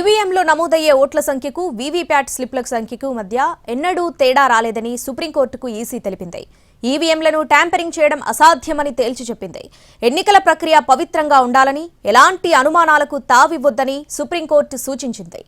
ఈవీఎంలో నమోదయ్యే ఓట్ల సంఖ్యకు వీవీప్యాట్ స్లిప్ల సంఖ్యకు మధ్య ఎన్నడూ తేడా రాలేదని సుప్రీంకోర్టుకు ఈసీ తెలిపింది. ఈవీఎంలను ట్యాంపరింగ్ చేయడం అసాధ్యమని తేల్చి చెప్పింది. ఎన్నికల ప్రక్రియ పవిత్రంగా ఉండాలని ఎలాంటి అనుమానాలకు తావివ్వొద్దని సుప్రీంకోర్టు సూచించింది.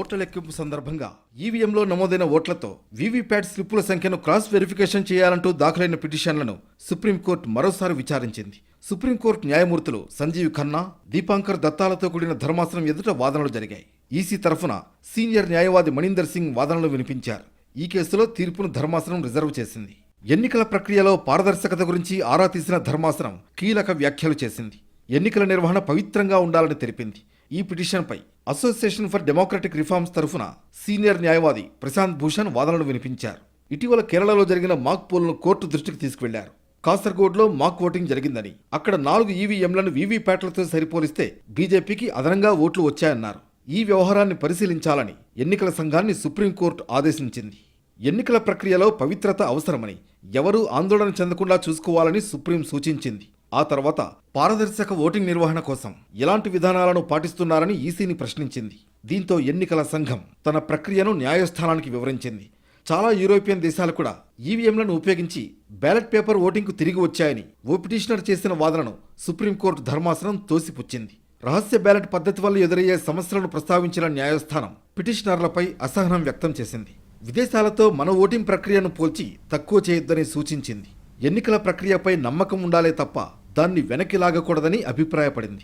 ఓట్ల లెక్కింపు సందర్భంగా ఈవీఎంలో నమోదైన ఓట్లతో వీవీప్యాట్ స్లిప్పుల సంఖ్యను క్రాస్ వెరిఫికేషన్ చేయాలంటూ దాఖలైన పిటిషన్లను సుప్రీంకోర్టు మరోసారి విచారించింది. సుప్రీంకోర్టు న్యాయమూర్తులు సంజీవ్ ఖన్నా దీపాంకర్ దత్తాలతో కూడిన ధర్మాసనం ఎదుట వాదనలు జరిగాయి. ఈసీ తరఫున సీనియర్ న్యాయవాది మణీందర్ సింగ్ వాదనలు వినిపించారు. ఈ కేసులో తీర్పును ధర్మాసనం రిజర్వ్ చేసింది. ఎన్నికల ప్రక్రియలో పారదర్శకత గురించి ఆరా తీసిన ధర్మాసనం కీలక వ్యాఖ్యలు చేసింది. ఎన్నికల నిర్వహణ పవిత్రంగా ఉండాలని తెలిపింది. ఈ పిటిషన్పై అసోసియేషన్ ఫర్ డెమోక్రటిక్ రిఫార్మ్స్ తరఫున సీనియర్ న్యాయవాది ప్రశాంత్ భూషణ్ వాదనలు వినిపించారు. ఇటీవల కేరళలో జరిగిన మాక్ పోల్ను కోర్టు దృష్టికి తీసుకువెళ్ళారు. కాసర్గోడ్లో మాక్ ఓటింగ్ జరిగిందని. అక్కడ నాలుగు ఈవీఎంలను వీవీప్యాట్లతో సరిపోలిస్తే బీజేపీకి అదనంగా ఓట్లు వచ్చాయన్నారు. ఈ వ్యవహారాన్ని పరిశీలించాలని ఎన్నికల సంఘాన్ని సుప్రీంకోర్టు ఆదేశించింది. ఎన్నికల ప్రక్రియలో పవిత్రత అవసరమని ఎవరూ ఆందోళన చెందకుండా చూసుకోవాలని సుప్రీం సూచించింది. ఆ తర్వాత పారదర్శక ఓటింగ్ నిర్వహణ కోసం ఎలాంటి విధానాలను పాటిస్తున్నారని ఈసీని ప్రశ్నించింది. దీంతో ఎన్నికల సంఘం తన ప్రక్రియను న్యాయస్థానానికి వివరించింది. చాలా యూరోపియన్ దేశాలు కూడా ఈవీఎంలను ఉపయోగించి బ్యాలెట్ పేపర్ ఓటింగ్కు తిరిగి వచ్చాయని ఓ పిటిషనర్ చేసిన వాదనను సుప్రీంకోర్టు ధర్మాసనం తోసిపుచ్చింది. రహస్య బ్యాలెట్ పద్ధతి వల్ల ఎదురయ్యే సమస్యలను ప్రస్తావించిన న్యాయస్థానం పిటిషనర్లపై అసహనం వ్యక్తం చేసింది. విదేశాలతో మన ఓటింగ్ ప్రక్రియను పోల్చి తక్కువ చేయొద్దని సూచించింది. ఎన్నికల ప్రక్రియపై నమ్మకం ఉండాలే తప్ప దాన్ని వెనక్కి లాగకూడదని అభిప్రాయపడింది.